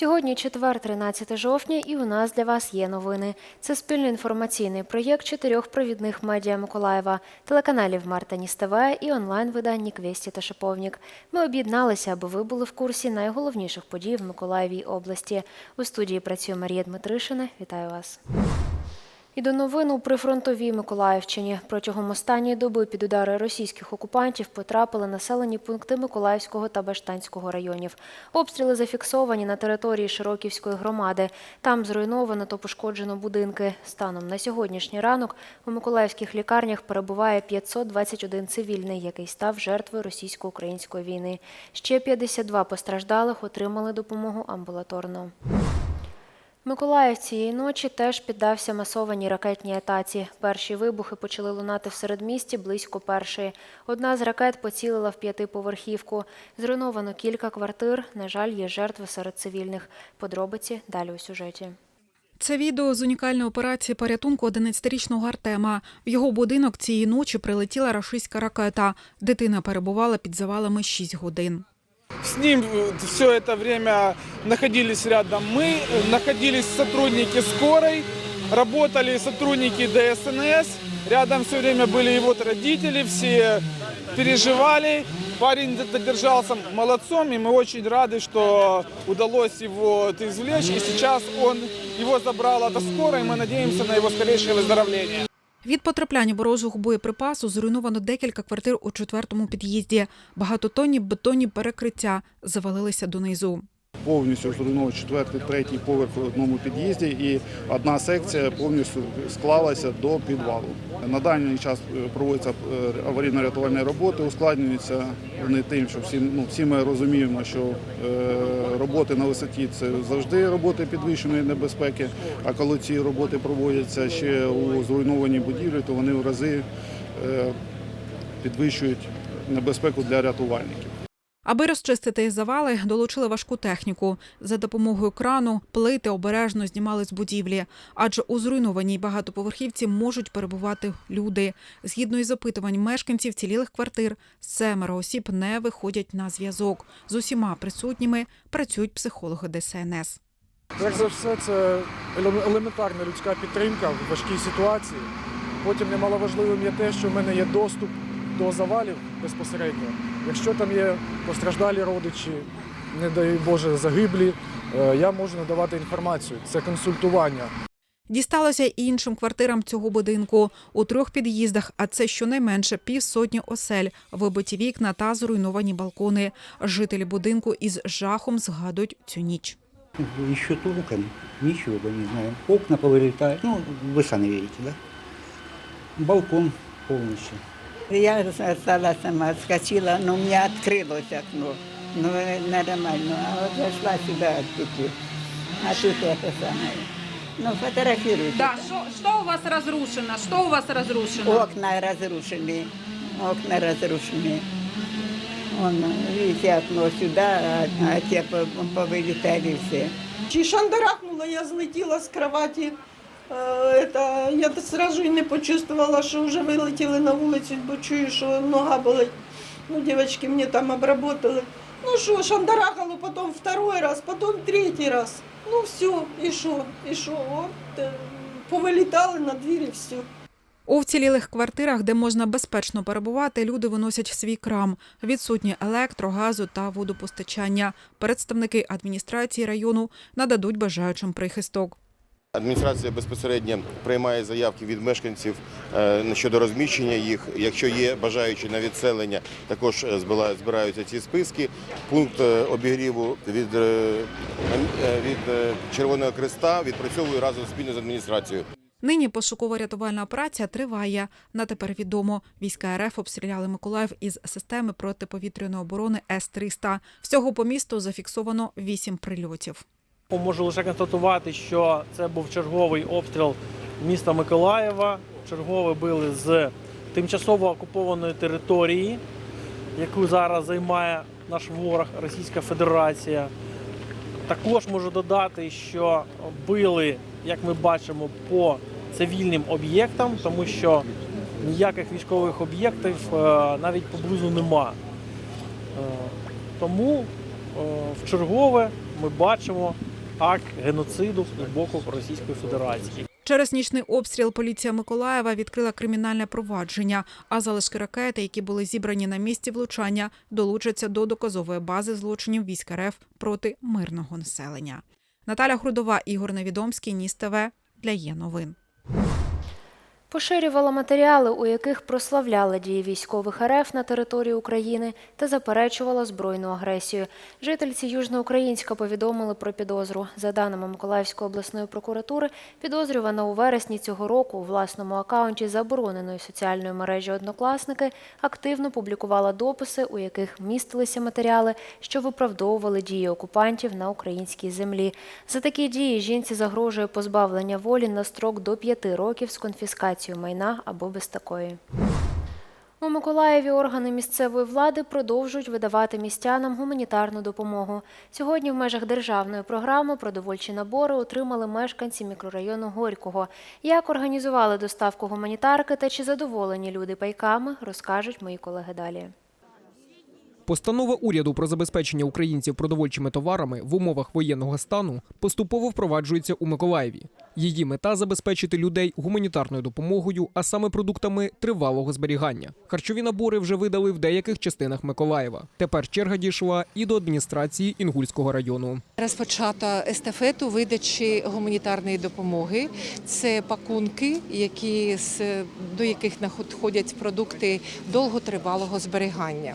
Сьогодні четвер, 13 жовтня, і у нас для вас є новини. Це спільний інформаційний проєкт чотирьох провідних медіа Миколаєва, телеканалів Марта ТВ і онлайн-видання Квесті та Шиповник. Ми об'єдналися, аби ви були в курсі найголовніших подій в Миколаєвій області. У студії працює Марія Дмитришина. Вітаю вас. І до новин у прифронтовій Миколаївщині протягом останньої доби під удари російських окупантів потрапили населені пункти Миколаївського та Баштанського районів. Обстріли зафіксовані на території Широківської громади. Там зруйновано та пошкоджено будинки. Станом на сьогоднішній ранок у миколаївських лікарнях перебуває 521 цивільний, який став жертвою російсько-української війни. Ще 52 постраждалих отримали допомогу амбулаторно. Миколаїв цієї ночі теж піддався масованій ракетній атаці. Перші вибухи почали лунати в середмісті близько першої. Одна з ракет поцілила в п'ятиповерхівку. Зруйновано кілька квартир. На жаль, є жертви серед цивільних. Подробиці далі у сюжеті. Це відео з унікальної операції порятунку 11-річного Артема. В його будинок цієї ночі прилетіла рашистська ракета. Дитина перебувала під завалами 6 годин. С ним все это время находились рядом мы, э, находились сотрудники скорой, работали сотрудники ДСНС. Рядом все время были его родители, все переживали. Парень держался молодцом, и мы очень рады, что удалось его извлечь. И сейчас он, его забрала эта скорая, и мы надеемся на его скорейшее выздоровление. Від потрапляння ворожого боєприпасу зруйновано декілька квартир у четвертому під'їзді. Багатотонні бетонні перекриття завалилися донизу. Повністю зруйнований четвертий, третій поверх в одному під'їзді, і одна секція повністю склалася до підвалу. На даний час е, проводяться е, аварійно-рятувальні роботи, ускладнюються вони тим, що всі, ну, всі ми розуміємо, що е, роботи на висоті це завжди роботи підвищеної небезпеки. А коли ці роботи проводяться ще у зруйнованій будівлі, то вони в рази підвищують небезпеку для рятувальників. Аби розчистити завали, долучили важку техніку. За допомогою крану плити обережно знімали з будівлі, адже у зруйнованій багатоповерхівці можуть перебувати люди. Згідно із опитувань мешканців цілілих квартир, семеро осіб не виходять на зв'язок. З усіма присутніми працюють психологи ДСНС. Перш за все, це елементарна людська підтримка в важкій ситуації. Потім немаловажливим є те, що в мене є доступ до завалів безпосередньо. Якщо там є постраждалі родичі, не дай Боже, загиблі, е, я можу надавати інформацію. Це консультування. Дісталося і іншим квартирам цього будинку. У трьох під'їздах, а це щонайменше півсотні осель, вибиті вікна та зруйновані балкони. Жителі будинку із жахом згадують цю ніч. Еще толком ничего не знаем. Окна повылетают. Ну, вы сами видите, да? Балкон полностью. Я стала сама, скочила, но у меня открылось окно. Ну, нормально. А вот зашла сюда, тут, а тут это самое. Ну, фотографируйте. Да, что, что у вас разрушено? Что у вас разрушено? Окна разрушены. Окна разрушены. Вон, видите, окно сюда, а, а те по- повылетали все. Чи шандарахнула, я злетіла з кроваті. Е, Это, я сразу і не почувствувала, що вже вилетіли на вулицю, бо чую, що нога болить. Ну, дівчатки мені там обработали. Ну що, шандарахало, потім второй раз, потім третій раз. Ну все, і що, і що, от е, повилітали на двері, все. У вцілілих квартирах, де можна безпечно перебувати, люди виносять свій крам. Відсутні електро, газу та водопостачання. Представники адміністрації району нададуть бажаючим прихисток. Адміністрація безпосередньо приймає заявки від мешканців е, щодо розміщення їх. Якщо є бажаючі на відселення, також е, збираються ці списки. Пункт е, обігріву від, від Червоного Креста відпрацьовує разом спільно з адміністрацією. Нині пошукова-рятувальна операція триває. На тепер відомо, війська РФ обстріляли Миколаїв із системи протиповітряної оборони С-300. Всього по місту зафіксовано вісім прильотів. Можу лише констатувати, що це був черговий обстріл міста Миколаєва. Чергове били з тимчасово окупованої території, яку зараз займає наш ворог Російська Федерація. Також можу додати, що били, як ми бачимо, по цивільним об'єктам, тому що ніяких військових об'єктів е, навіть поблизу нема. Е, Тому е, в чергове ми бачимо акт геноциду з боку Російської Федерації. Через нічний обстріл поліція Миколаєва відкрила кримінальне провадження, а залишки ракети, які були зібрані на місці влучання, долучаться до доказової бази злочинів військ РФ проти мирного населення. Наталя Грудова, Ігор Невідомський, Ніс ТВ для є новин. Поширювала матеріали, у яких прославляли дії військових РФ на території України та заперечувала збройну агресію. Жительці Южноукраїнська повідомили про підозру. За даними Миколаївської обласної прокуратури, підозрювана у вересні цього року у власному акаунті забороненої соціальної мережі Однокласники активно публікувала дописи, у яких містилися матеріали, що виправдовували дії окупантів на українській землі. За такі дії жінці загрожує позбавлення волі на строк до п'яти років з конфіскацією майна або без такої. У Миколаєві органи місцевої влади продовжують видавати містянам гуманітарну допомогу. Сьогодні в межах державної програми продовольчі набори отримали мешканці мікрорайону Горького. Як організували доставку гуманітарки та чи задоволені люди пайками, розкажуть мої колеги далі. Постанова уряду про забезпечення українців продовольчими товарами в умовах воєнного стану поступово впроваджується у Миколаєві. Її мета забезпечити людей гуманітарною допомогою, а саме продуктами тривалого зберігання. Харчові набори вже видали в деяких частинах Миколаєва. Тепер черга дійшла і до адміністрації Інгульського району. Розпочато естафету видачі гуманітарної допомоги. Це пакунки, які до яких надходять продукти довготривалого зберігання.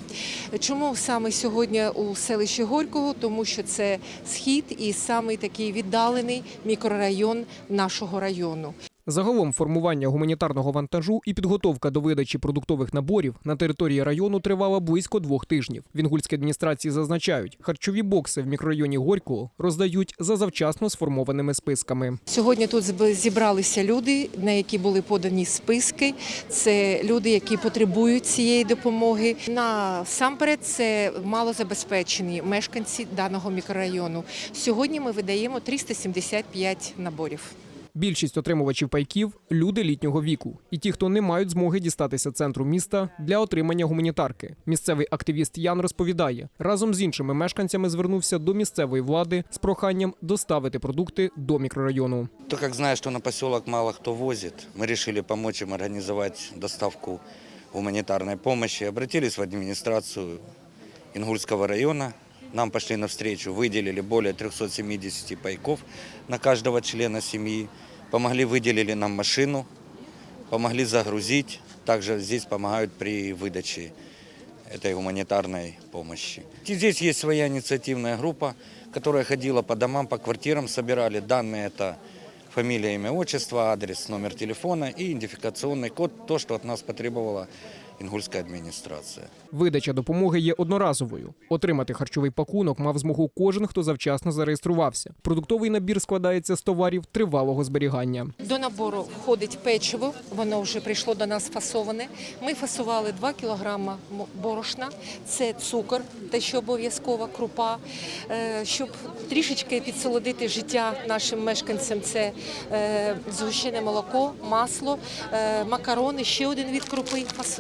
Чому саме сьогодні у селищі Горького? Тому що це схід і самий такий віддалений мікрорайон нашого району. Загалом формування гуманітарного вантажу і підготовка до видачі продуктових наборів на території району тривала близько двох тижнів. В інгульській адміністрації зазначають, харчові бокси в мікрорайоні Горького роздають за завчасно сформованими списками. Сьогодні тут зібралися люди, на які були подані списки. Це люди, які потребують цієї допомоги. Насамперед, це малозабезпечені мешканці даного мікрорайону. Сьогодні ми видаємо 375 наборів. Більшість отримувачів пайків люди літнього віку, і ті, хто не мають змоги дістатися центру міста для отримання гуманітарки. Місцевий активіст Ян розповідає, разом з іншими мешканцями звернувся до місцевої влади з проханням доставити продукти до мікрорайону. Так как знаю, что на поселок мало кто возит, мы решили помочь им организовать доставку гуманитарной помощи. Обратились в администрацию Ингульского района. Нам пошли навстречу, выделили более 370 пайков на каждого члена семьи Помогли, выделили нам машину, помогли загрузить. Также здесь помогают при выдаче этой гуманитарной помощи. И здесь есть своя инициативная группа, которая ходила по домам, по квартирам, собирали данные. Это фамилия, имя, отчество, адрес, номер телефона и идентификационный код, то, что от нас потребовала Ингульская администрация. Видача допомоги є одноразовою. Отримати харчовий пакунок мав змогу кожен, хто завчасно зареєструвався. Продуктовий набір складається з товарів тривалого зберігання. До набору входить печиво, воно вже прийшло до нас фасоване. Ми фасували 2 кілограма борошна, це цукор, те, що обов'язкова крупа. Е, Щоб трішечки підсолодити життя нашим мешканцям, це е, згущене молоко, масло, е, макарони, ще один від крупи, фас-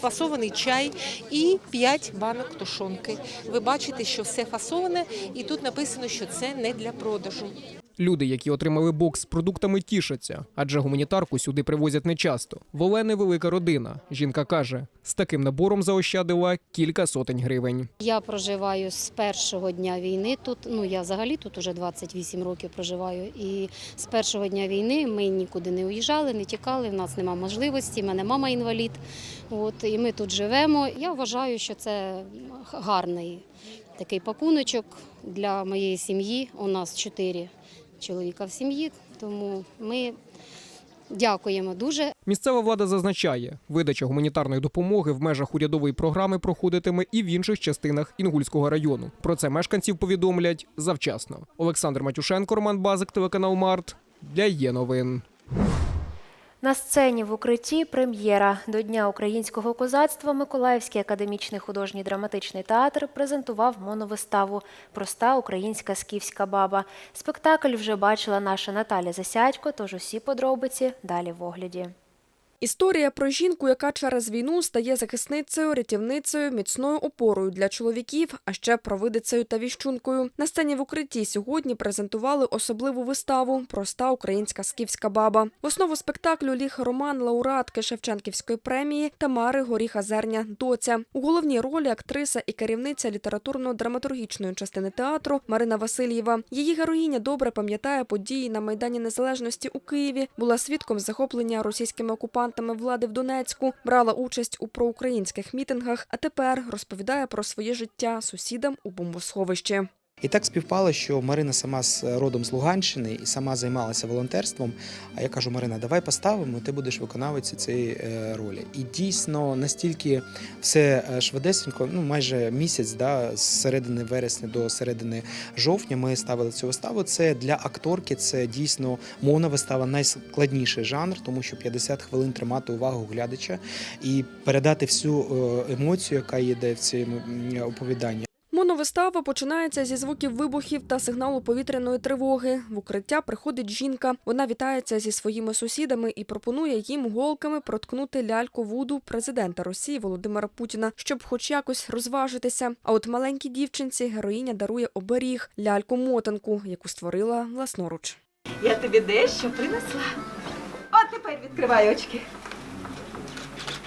фасований чай і 5 банок тушонки. Ви бачите, що все фасоване, і тут написано, що це не для продажу. Люди, які отримали бокс з продуктами, тішаться, адже гуманітарку сюди привозять нечасто. В Олени велика родина. Жінка каже, з таким набором заощадила кілька сотень гривень. Я проживаю з першого дня війни тут. Ну я взагалі тут уже 28 років проживаю. І з першого дня війни ми нікуди не уїжджали, не тікали. В нас немає можливості. в мене мама інвалід. От і ми тут живемо. Я вважаю, що це гарний такий пакуночок для моєї сім'ї. У нас чотири чоловіка в сім'ї, тому ми дякуємо дуже. Місцева влада зазначає, видача гуманітарної допомоги в межах урядової програми проходитиме і в інших частинах Інгульського району. Про це мешканців повідомлять завчасно. Олександр Матюшенко, Роман Базик, телеканал Март для є новин. На сцені в укритті прем'єра до Дня українського козацтва Миколаївський академічний художній драматичний театр презентував моновиставу Проста українська скіфська баба. Спектакль вже бачила наша Наталя Засядько, тож усі подробиці далі в огляді. Історія про жінку, яка через війну стає захисницею, рятівницею, міцною опорою для чоловіків, а ще провидицею та віщункою. На сцені в укритті сьогодні презентували особливу виставу Проста українська скіфська баба. В основу спектаклю ліг роман лауреатки Шевченківської премії Тамари Горіха Зерня Доця. У головній ролі актриса і керівниця літературно-драматургічної частини театру Марина Васильєва. Її героїня добре пам'ятає події на Майдані Незалежності у Києві, була свідком захоплення російськими окупантами влади в Донецьку, брала участь у проукраїнських мітингах, а тепер розповідає про своє життя сусідам у бомбосховищі. І так співпало, що Марина сама з родом з Луганщини і сама займалася волонтерством. А я кажу, Марина, давай поставимо, ти будеш виконавицею цієї е, ролі. І дійсно настільки все е, швидесенько, ну майже місяць, да, з середини вересня до середини жовтня ми ставили цю виставу. Це для акторки, це дійсно мовна вистава, найскладніший жанр, тому що 50 хвилин тримати увагу глядача і передати всю е, емоцію, яка йде в цьому м, оповіданні. Моновистава починається зі звуків вибухів та сигналу повітряної тривоги. В укриття приходить жінка. Вона вітається зі своїми сусідами і пропонує їм голками проткнути ляльку вуду президента Росії Володимира Путіна, щоб хоч якось розважитися. А от маленькій дівчинці героїня дарує оберіг ляльку мотанку, яку створила власноруч. Я тобі дещо принесла. От тепер відкривай очки.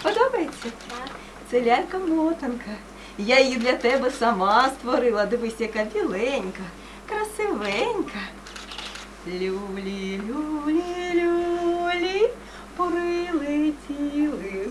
Подобається? Так. Це лялька-мотанка. Я її для тебе сама створила. Дивись, яка біленька, красивенька. Люлі, люлі, люлі, прилетіли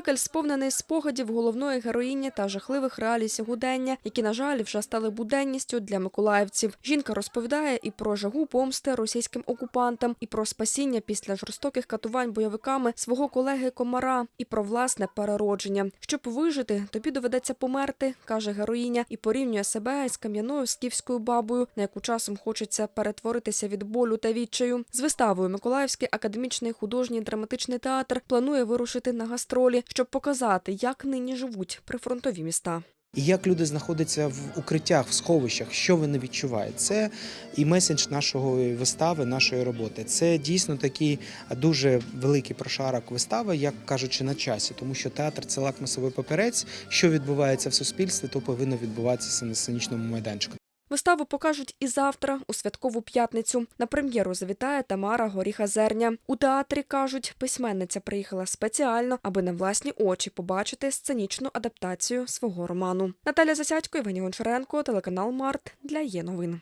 Спектакль сповнений спогадів головної героїні та жахливих реалій сьогодення, які, на жаль, вже стали буденністю для миколаївців. Жінка розповідає і про жагу помсти російським окупантам, і про спасіння після жорстоких катувань бойовиками свого колеги Комара, і про власне переродження. Щоб вижити, тобі доведеться померти, каже героїня, і порівнює себе із кам'яною скіфською бабою, на яку часом хочеться перетворитися від болю та відчаю. З виставою Миколаївський академічний художній драматичний театр планує вирушити на гастролі, щоб показати, як нині живуть прифронтові міста. І як люди знаходяться в укриттях, в сховищах, що вони відчувають? Це і меседж нашої вистави, нашої роботи. Це дійсно такий дуже великий прошарок вистави, як кажучи, на часі, тому що театр це лакмусовий папірець. Що відбувається в суспільстві, то повинно відбуватися на сценічному майданчику. Виставу покажуть і завтра, у святкову п'ятницю. На прем'єру завітає Тамара Горіха Зерня. У театрі кажуть, письменниця приїхала спеціально, аби на власні очі побачити сценічну адаптацію свого роману. Наталя Засядько, Євгеній Гончаренко, телеканал Март для є новин.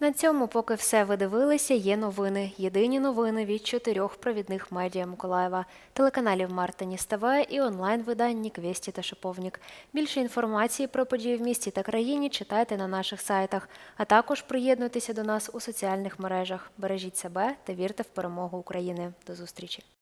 На цьому, поки все ви дивилися, є новини. Єдині новини від чотирьох провідних медіа Миколаєва, телеканалів Марта Ніс ТВ і онлайн-видань Квесті та Шиповник. Більше інформації про події в місті та країні читайте на наших сайтах, а також приєднуйтеся до нас у соціальних мережах. Бережіть себе та вірте в перемогу України. До зустрічі!